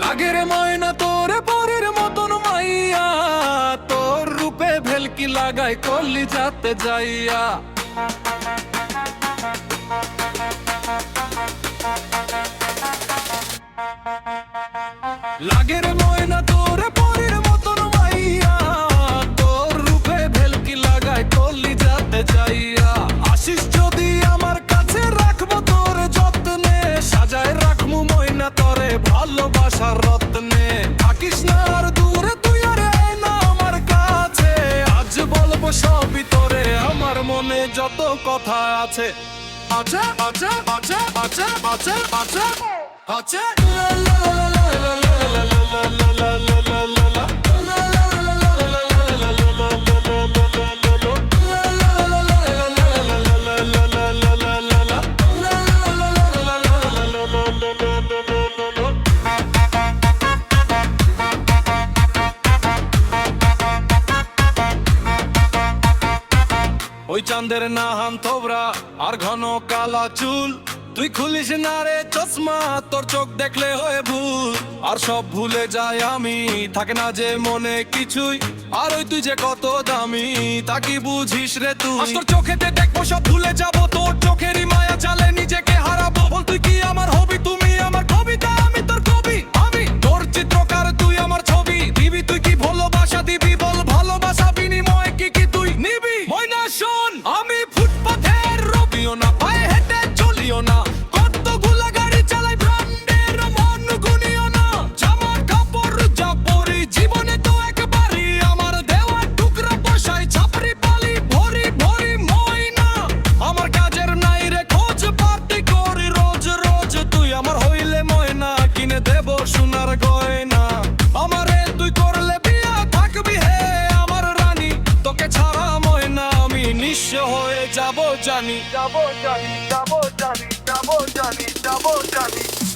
লাগের ময়না তোর পরের মতন মাইয়া, তোর রূপে ভেলকি লাগাই কলি যাতে যাইয়া। লাগের ময়না তোরে ভালোবাসার রত্নে থাকিস না আর দূরে, তুই আর না আমার কাছে। আজ বলব সবই তোরে আমার মনে যত কথা আছে। আছে আছে আছে আছে আছে আছে আছে। ওই চাঁদের নাহান থোবরা আর ঘন কালা চুল। তুই খুলিস না রে চশমা, তোর চোখ দেখলে হয়ে ভুল। আর সব ভুলে যায় আমি, থাকে না যে মনে কিছুই। আর ওই তুই যে কত দামি, তা কি বুঝিস রে তুই? তোর চোখেতে দেখব, সব ভুলে যাব। যাব জানি যাব জানি যাব জানি যাব জানি যাব জানি